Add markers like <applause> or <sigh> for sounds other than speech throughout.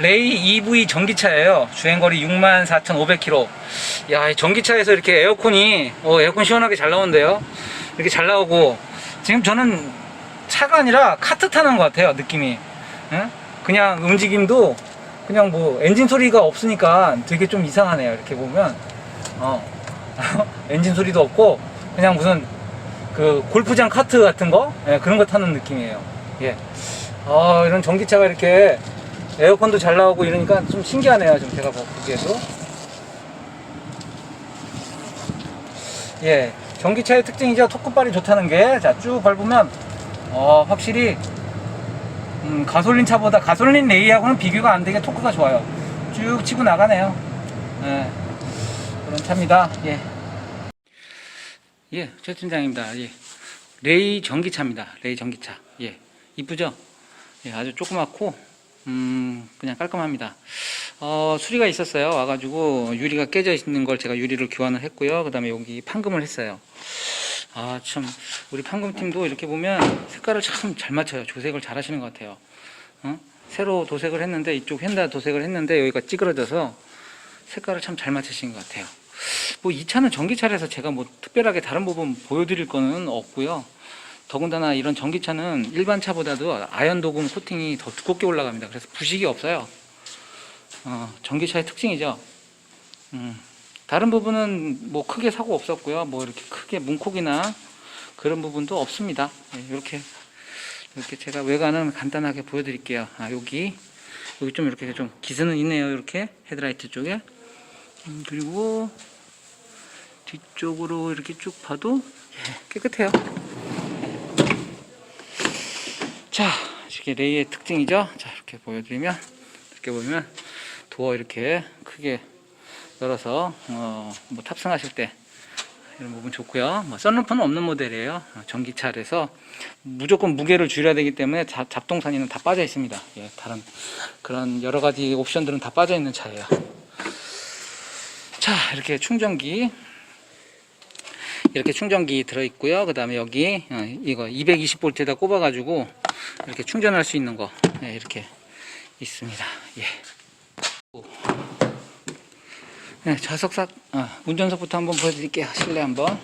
레이 EV 전기차예요. 주행거리 64,500km. 야, 이 전기차에서 이렇게 에어컨이, 어, 에어컨 시원하게 잘 나오는데요. 이렇게 잘 나오고, 지금 저는 차가 아니라 카트 타는 것 같아요, 느낌이. 예? 그냥 움직임도 그냥 뭐 엔진 소리가 없으니까 되게 좀 이상하네요. 이렇게 보면. 어. <laughs> 엔진 소리도 없고, 그냥 무슨 그 골프장 카트 같은 거? 예, 그런 거 타는 느낌이에요. 예. 아, 이런 전기차가 이렇게 에어컨도 잘 나오고 이러니까 좀 신기하네요. 좀 제가 보기에도. 예. 전기차의 특징이죠. 토크발이 좋다는 게. 자, 쭉 밟으면, 어, 확실히, 음, 가솔린 차보다, 가솔린 레이하고는 비교가 안 되게 토크가 좋아요. 쭉 치고 나가네요. 예. 그런 차입니다. 예. 예, 최 팀장입니다. 예. 레이 전기차입니다. 레이 전기차. 예. 이쁘죠? 예, 아주 조그맣고, 음, 그냥 깔끔합니다. 어, 수리가 있었어요. 와가지고 유리가 깨져 있는 걸 제가 유리를 교환을 했고요. 그 다음에 여기 판금을 했어요. 아, 참, 우리 판금팀도 이렇게 보면 색깔을 참 잘 맞춰요. 조색을 잘 하시는 것 같아요. 어? 새로 도색을 했는데, 이쪽 휀다 도색을 했는데, 여기가 찌그러져서 색깔을 참 잘 맞추신 것 같아요. 뭐 이 차는 전기차라서 제가 뭐 특별하게 다른 부분 보여드릴 거는 없고요. 더군다나 이런 전기차는 일반 차보다도 아연 도금 코팅이 더 두껍게 올라갑니다. 그래서 부식이 없어요. 어, 전기차의 특징이죠. 음, 다른 부분은 뭐 크게 사고 없었고요. 뭐 이렇게 크게 문콕이나 그런 부분도 없습니다. 예, 이렇게 이렇게 제가 외관은 간단하게 보여드릴게요. 아 여기 여기 좀 이렇게 좀 기스는 있네요. 이렇게 헤드라이트 쪽에 음, 그리고 뒤쪽으로 이렇게 쭉 봐도 예, 깨끗해요. 자, 이게 레이의 특징이죠. 자, 이렇게 보여드리면 이렇게 보면 도어 이렇게 크게 열어서 어, 뭐 탑승하실 때 이런 부분 좋고요. 뭐 썬루프는 없는 모델이에요. 어, 전기차라서 무조건 무게를 줄여야 되기 때문에 자- 잡동사니는 다 빠져 있습니다. 예, 다른 그런 여러 가지 옵션들은 다 빠져 있는 차예요. 자, 이렇게 충전기 이렇게 충전기 들어 있고요. 그 다음에 여기 어, 이거 220V에다 꼽아 가지고 이렇게 충전할 수 있는 거 네, 이렇게 있습니다. 예. 네, 좌석사 어, 운전석부터 한번 보여드릴게요. 실내 한번.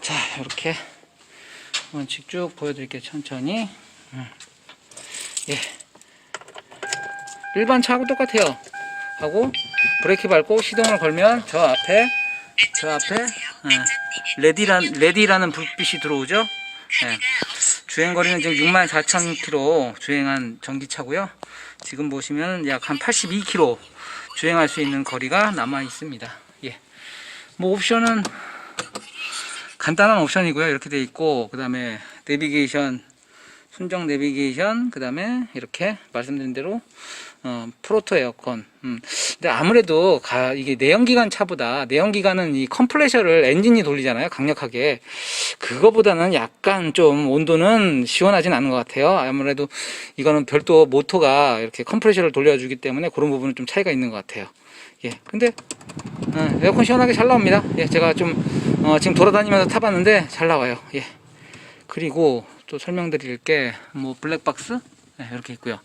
자, 이렇게 한번 쭉 보여드릴게요. 천천히. 음. 예. 일반 차하고 똑같아요. 하고 브레이크 밟고 시동을 걸면 저 앞에 저 앞에 어, 레디란 레디라는 불빛이 들어오죠. 예. 주행 거리는 지금 64,000km 주행한 전기차고요. 지금 보시면 약 한 82km 주행할 수 있는 거리가 남아 있습니다. 예. 뭐 옵션은 간단한 옵션이고요. 이렇게 돼 있고 그다음에 내비게이션 순정 내비게이션 그다음에 이렇게 말씀드린 대로 어, 프로토 에어컨. 음. 근데 아무래도 가, 이게 내연기관 차보다 내연기관은 이 컴프레셔를 엔진이 돌리잖아요. 강력하게. 그거보다는 약간 좀 온도는 시원하진 않은 것 같아요. 아무래도 이거는 별도 모터가 이렇게 컴프레셔를 돌려주기 때문에 그런 부분은 좀 차이가 있는 것 같아요. 예. 근데 어, 에어컨 시원하게 잘 나옵니다. 예. 제가 좀 어, 지금 돌아다니면서 타봤는데 잘 나와요. 예. 그리고 또 설명드릴 게 뭐 블랙박스 네, 이렇게 있고요.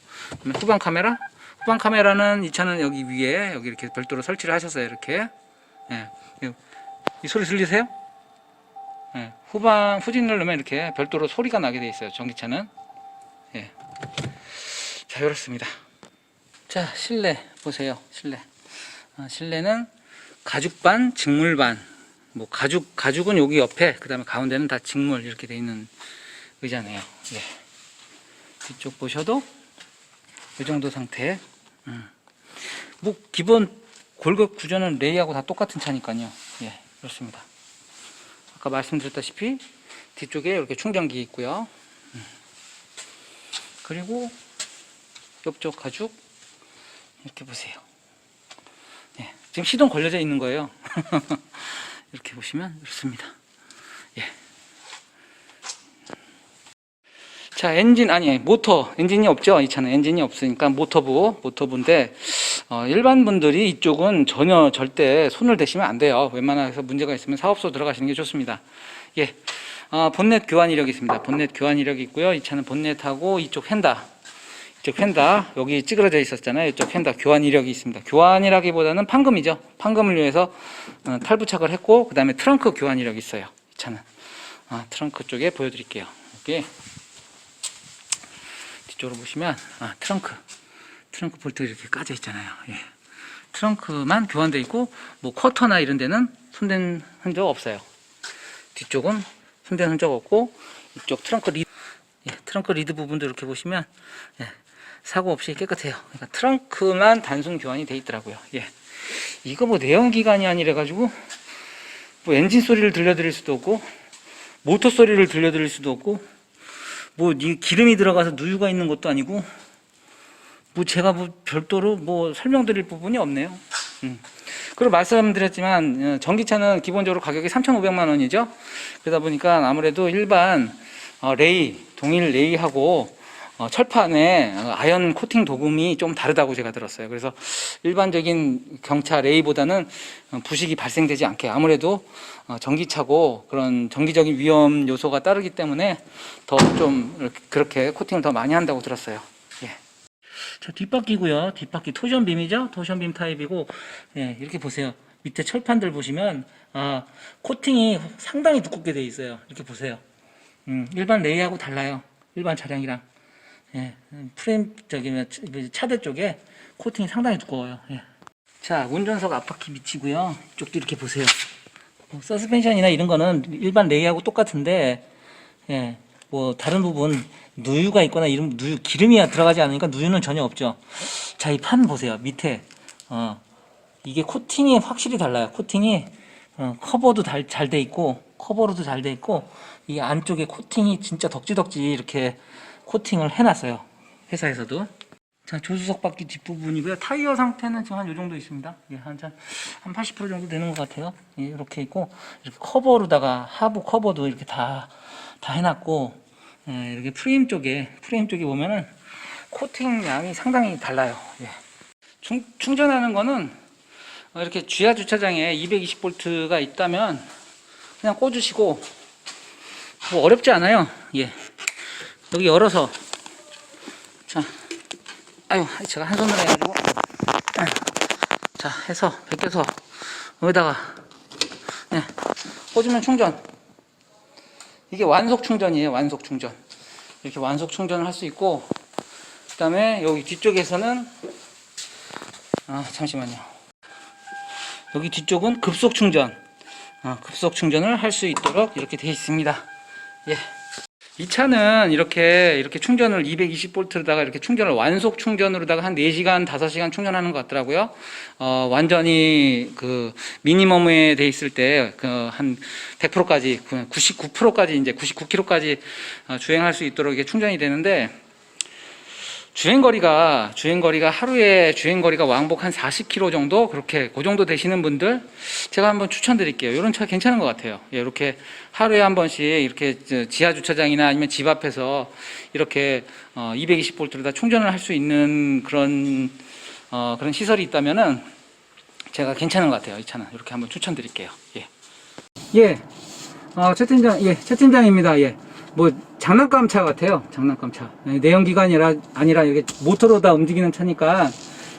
후방 카메라 후방 카메라는 이 차는 여기 위에 여기 이렇게 별도로 설치를 하셨어요. 이렇게 예. 이- 이 소리 들리세요? 예. 후방 후진을 넣으면 이렇게 별도로 소리가 나게 돼 있어요. 전기차는 예. 자 이렇습니다. 자 실내 보세요. 실내 어, 실내는 가죽반 직물반 뭐 가죽 가죽은 여기 옆에 그 다음에 가운데는 다 직물 이렇게 돼 있는 의자네요. 예. 뒤쪽 보셔도 이 정도 상태. 음. 뭐 기본 골격 구조는 레이하고 다 똑같은 차니까요. 예, 그렇습니다. 아까 말씀드렸다시피 뒤쪽에 이렇게 충전기 있고요. 음. 그리고 옆쪽 가죽 이렇게 보세요. 예, 지금 시동 걸려져 있는 거예요. <laughs> 이렇게 보시면 이렇습니다. 자 엔진 아니 모터. 엔진이 없죠? 이 차는 엔진이 없으니까 모터부 모터부인데 어, 일반 분들이 이쪽은 전혀 절대 손을 대시면 안 돼요. 웬만해서 문제가 있으면 사업소 들어가시는 게 좋습니다. 예. 어, 본넷 교환 이력이 있습니다. 본넷 교환 이력이 있고요. 이 차는 본넷하고 이쪽 휀다. 이쪽 휀다. 여기 찌그러져 있었잖아요. 이쪽 휀다 교환 이력이 있습니다. 교환이라기보다는 판금이죠. 판금을 위해서 어, 탈부착을 했고 그 다음에 트렁크 교환 이력이 있어요. 이 차는. 아, 트렁크 쪽에 보여드릴게요. 여기 뒤쪽으로 보시면 아, 트렁크 트렁크 볼트가 이렇게 까져 있잖아요. 예. 트렁크만 교환돼 있고 뭐 쿼터나 이런 데는 손댄 흔적 없어요. 뒤쪽은 손댄 흔적 없고 이쪽 트렁크 리드 예, 트렁크 리드 부분도 이렇게 보시면 예, 사고 없이 깨끗해요. 그러니까 트렁크만 단순 교환이 돼 있더라고요. 예. 이거 뭐 내연 기관이 아니라 가지고 뭐 엔진 소리를 들려드릴 수도 없고 모터 소리를 들려드릴 수도 없고 뭐 이 기름이 들어가서 누유가 있는 것도 아니고 뭐 제가 뭐 별도로 뭐 설명드릴 부분이 없네요. 음. 그리고 말씀드렸지만 어, 전기차는 기본적으로 가격이 3,500만 원이죠. 그러다 보니까 아무래도 일반 어, 레이 동일 레이하고 어, 철판에 어, 아연 코팅 도금이 좀 다르다고 제가 들었어요. 그래서 일반적인 경차 레이보다는 어, 부식이 발생되지 않게 아무래도 어, 전기차고 그런 정기적인 위험 요소가 따르기 때문에 더 좀 그렇게 코팅을 더 많이 한다고 들었어요. 예. 자, 뒷바퀴고요. 뒷바퀴 토션 빔이죠. 토션 빔 타입이고 예, 이렇게 보세요. 밑에 철판들 보시면 아, 코팅이 상당히 두껍게 돼 있어요. 이렇게 보세요. 음, 일반 레이하고 달라요. 일반 차량이랑. 예, 음, 프레임 저기 뭐 차- 차대 쪽에 코팅이 상당히 두꺼워요. 예. 자, 운전석 앞바퀴 밑이고요. 이쪽도 이렇게 보세요. 뭐 서스펜션이나 이런 거는 일반 레이하고 똑같은데 예, 뭐 다른 부분 누유가 있거나 이런 누유 기름이 들어가지 않으니까 누유는 전혀 없죠. 자, 이 판 보세요. 밑에 어 이게 코팅이 확실히 달라요. 코팅이 어, 커버도 잘 돼 있고 커버로도 잘 돼 있고 이 안쪽에 코팅이 진짜 덕지덕지 이렇게 코팅을 해놨어요. 회사에서도. 자, 조수석 바퀴 뒷부분이고요. 타이어 상태는 지금 한 요 정도 있습니다. 예, 한, 한, 한 80% 정도 되는 것 같아요. 예, 이렇게 있고, 이렇게 커버로다가, 하부 커버도 이렇게 다, 다 해놨고, 예, 이렇게 프레임 쪽에, 프레임 쪽에 보면은 코팅 양이 상당히 달라요. 예. 충, 충전하는 거는 어, 이렇게 지하 주차장에 220볼트가 있다면 그냥 꽂으시고, 뭐 어렵지 않아요. 예. 여기 열어서, 자, 아유, 제가 한 손으로 해가지고. 아, 자, 해서, 벗겨서, 여기다가, 예, 꽂으면 충전. 이게 완속 충전이에요, 완속 충전. 이렇게 완속 충전을 할 수 있고, 그 다음에 여기 뒤쪽에서는, 아, 잠시만요. 여기 뒤쪽은 급속 충전. 아, 급속 충전을 할 수 있도록 이렇게 되어 있습니다. 예. 이 차는 이렇게 이렇게 충전을 220볼트로다가 이렇게 충전을 완속 충전으로다가 한 4시간, 5시간 충전하는 것 같더라고요. 어, 완전히 그 미니멈에 돼 있을 때 그 한 100%까지 99%까지 이제 99km까지 어, 주행할 수 있도록 이게 충전이 되는데 주행 거리가 주행 거리가 하루에 주행 거리가 왕복 한 40km 정도 그렇게 그 정도 되시는 분들 제가 한번 추천드릴게요. 이런 차 괜찮은 것 같아요. 예, 이렇게 하루에 한 번씩 이렇게 저 지하 주차장이나 아니면 집 앞에서 이렇게 어, 220볼트로 다 충전을 할 수 있는 그런 어, 그런 시설이 있다면은 제가 괜찮은 것 같아요. 이 차는 이렇게 한번 추천드릴게요. 예. 예. 어, 최 팀장, 예, 최 팀장입니다. 예. 뭐 장난감 차 같아요. 장난감 차. 예, 내연기관이라 아니라 이렇게 모터로 다 움직이는 차니까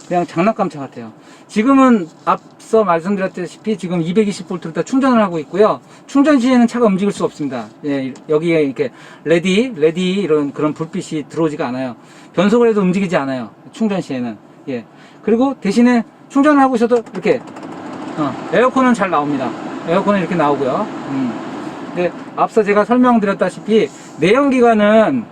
그냥 장난감 차 같아요. 지금은 앞서 말씀드렸다시피 지금 220볼트로 다 충전을 하고 있고요. 충전 시에는 차가 움직일 수가 없습니다. 예, 여기에 이렇게 레디, 레디 이런 그런 불빛이 들어오지가 않아요. 변속을 해도 움직이지 않아요. 충전 시에는. 예. 그리고 대신에 충전을 하고 있어도 이렇게 어, 에어컨은 잘 나옵니다. 에어컨은 이렇게 나오고요. 음. 근데 앞서 제가 설명드렸다시피 내연기관은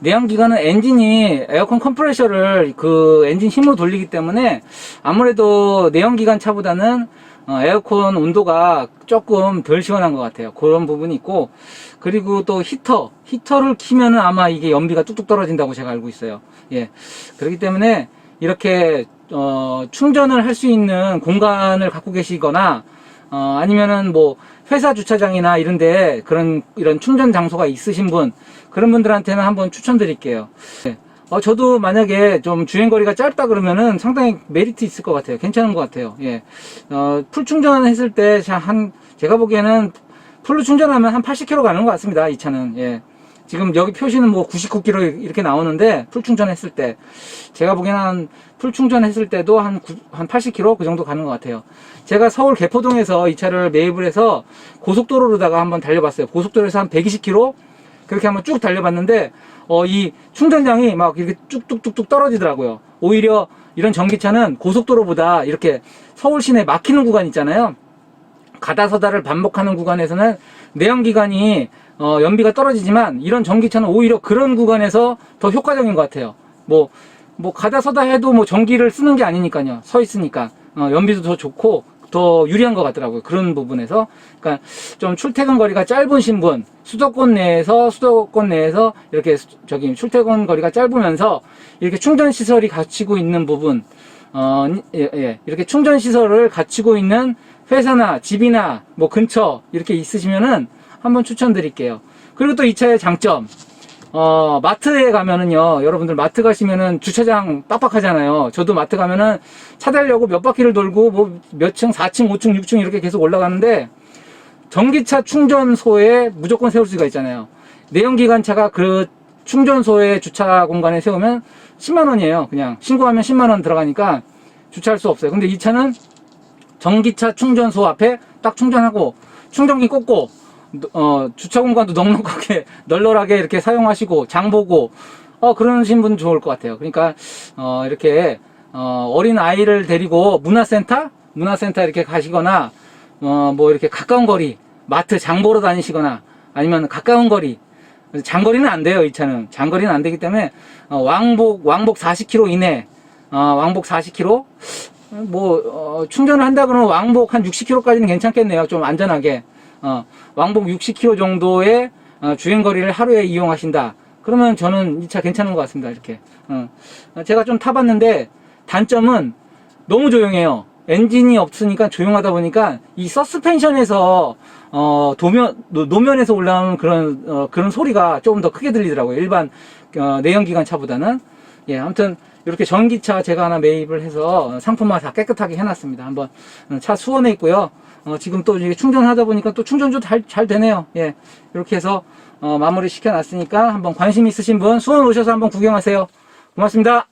내연기관은 엔진이 에어컨 컴프레셔를 그 엔진 힘으로 돌리기 때문에 아무래도 내연기관 차보다는 어, 에어컨 온도가 조금 덜 시원한 것 같아요. 그런 부분이 있고 그리고 또 히터 히터를 키면은 아마 이게 연비가 뚝뚝 떨어진다고 제가 알고 있어요. 예 그렇기 때문에 이렇게 어, 충전을 할 수 있는 공간을 갖고 계시거나 어, 아니면은 뭐 회사 주차장이나 이런 데 그런 이런 충전 장소가 있으신 분 그런 분들한테는 한번 추천드릴게요. 네. 어, 저도 만약에 좀 주행 거리가 짧다 그러면은 상당히 메리트 있을 것 같아요. 괜찮은 것 같아요. 예. 어, 풀 충전했을 때 한 제가 보기에는 풀로 충전하면 한 80km 가는 것 같습니다. 이 차는 예. 지금 여기 표시는 뭐 99km 이렇게 나오는데 풀 충전했을 때 제가 보기에는 한 풀 충전했을 때도 한, 구- 한 80km 그 정도 가는 것 같아요. 제가 서울 개포동에서 이 차를 매입을 해서 고속도로로다가 한번 달려봤어요. 고속도로에서 한 120km 그렇게 한번 쭉 달려봤는데 어, 이 충전량이 막 이렇게 쭉쭉쭉쭉 떨어지더라고요. 오히려 이런 전기차는 고속도로보다 이렇게 서울 시내 막히는 구간 있잖아요. 가다서다를 반복하는 구간에서는 내연기관이 어, 연비가 떨어지지만 이런 전기차는 오히려 그런 구간에서 더 효과적인 것 같아요. 뭐, 뭐 가다 서다 해도 뭐 전기를 쓰는 게 아니니까요. 서 있으니까 어, 연비도 더 좋고 더 유리한 것 같더라고요. 그런 부분에서 그러니까 좀 출퇴근 거리가 짧으신 분 수도권 내에서 수도권 내에서 이렇게 수- 저기 출퇴근 거리가 짧으면서 이렇게 충전 시설이 갖추고 있는 부분 어, 예, 예. 이렇게 충전 시설을 갖추고 있는 회사나 집이나 뭐 근처 이렇게 있으시면은 한번 추천드릴게요. 그리고 또 이 차의 장점, 어, 마트에 가면은요, 여러분들 마트 가시면은 주차장 빡빡하잖아요. 저도 마트 가면은 차 대려고 몇 바퀴를 돌고 뭐 몇 층, 4층, 5층, 6층 이렇게 계속 올라가는데 전기차 충전소에 무조건 세울 수가 있잖아요. 내연기관차가 그 충전소에 주차 공간에 세우면 10만 원이에요. 그냥 신고하면 10만 원 들어가니까 주차할 수 없어요. 근데 이 차는 전기차 충전소 앞에 딱 충전하고 충전기 꽂고 어, 주차 공간도 넉넉하게 <laughs> 널널하게 이렇게 사용하시고 장 보고 어 그러신 분 좋을 것 같아요. 그러니까 어 이렇게 어, 어린 아이를 데리고 문화센터? 문화센터 이렇게 가시거나 어 뭐 이렇게 가까운 거리 마트 장 보러 다니시거나 아니면 가까운 거리 장거리는 안 돼요 이 차는. 장거리는 안 되기 때문에 어, 왕복 왕복 40km 이내 어, 왕복 40km 뭐 어, 충전을 한다 그러면 왕복 한 60km까지는 괜찮겠네요 좀 안전하게 어, 왕복 60km 정도의 어, 주행 거리를 하루에 이용하신다 그러면 저는 이 차 괜찮은 것 같습니다 이렇게 어. 어, 제가 좀 타봤는데 단점은 너무 조용해요. 엔진이 없으니까 조용하다 보니까 이 서스펜션에서 어 도면 노- 노면에서 올라오는 그런 어, 그런 소리가 조금 더 크게 들리더라고요. 일반 어, 내연기관 차보다는 예 아무튼 이렇게 전기차 제가 하나 매입을 해서 상품화 다 깨끗하게 해놨습니다. 한번 어, 차 수원에 있고요. 어, 지금 또 충전하다 보니까 또 충전도 잘, 잘 되네요. 예 이렇게 해서 어, 마무리 시켜놨으니까 한번 관심 있으신 분 수원 오셔서 한번 구경하세요. 고맙습니다.